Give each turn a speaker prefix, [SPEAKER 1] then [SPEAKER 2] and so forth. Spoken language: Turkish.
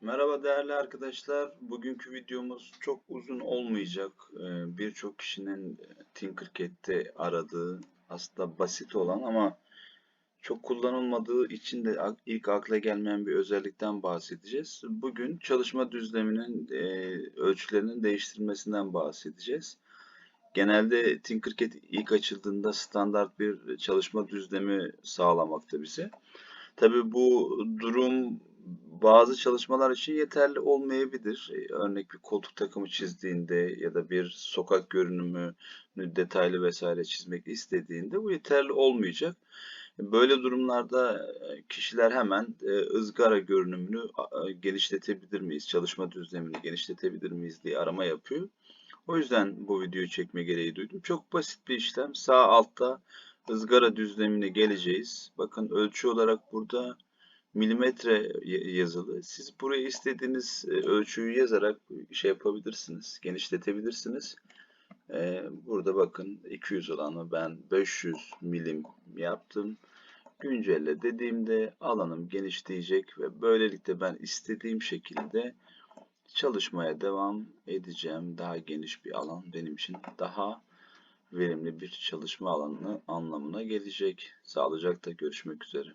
[SPEAKER 1] Merhaba değerli arkadaşlar. Bugünkü videomuz çok uzun olmayacak. Ee, Birçok kişinin e, Tinkercad'de aradığı aslında basit olan ama çok kullanılmadığı için de ilk akla gelmeyen bir özellikten bahsedeceğiz. Bugün çalışma düzleminin e, ölçülerinin değiştirilmesinden bahsedeceğiz. Genelde Tinkercad ilk açıldığında standart bir çalışma düzlemi sağlamakta bize. Tabii bu durum bazı çalışmalar için yeterli olmayabilir. E, Örnek bir koltuk takımı çizdiğinde ya da bir sokak görünümünü detaylı vesaire çizmek istediğinde bu yeterli olmayacak. Böyle durumlarda e, kişiler hemen e, ızgara görünümünü genişletebilir miyiz, çalışma düzlemini genişletebilir miyiz diye arama yapıyor. O yüzden bu videoyu çekme gereği duydum. Çok basit bir işlem. Sağ altta ızgara düzlemine geleceğiz. Bakın ölçü olarak burada milimetre yazılı. Siz buraya istediğiniz e, ölçüyü yazarak şey yapabilirsiniz, genişletebilirsiniz. E, Burada bakın 200 olanı ben 500 milim yaptım. Güncelle dediğimde alanım genişleyecek ve böylelikle ben istediğim şekilde çalışmaya devam edeceğim. Daha geniş bir alan benim için daha verimli bir çalışma alanı anlamına gelecek. Sağlıcakla görüşmek üzere.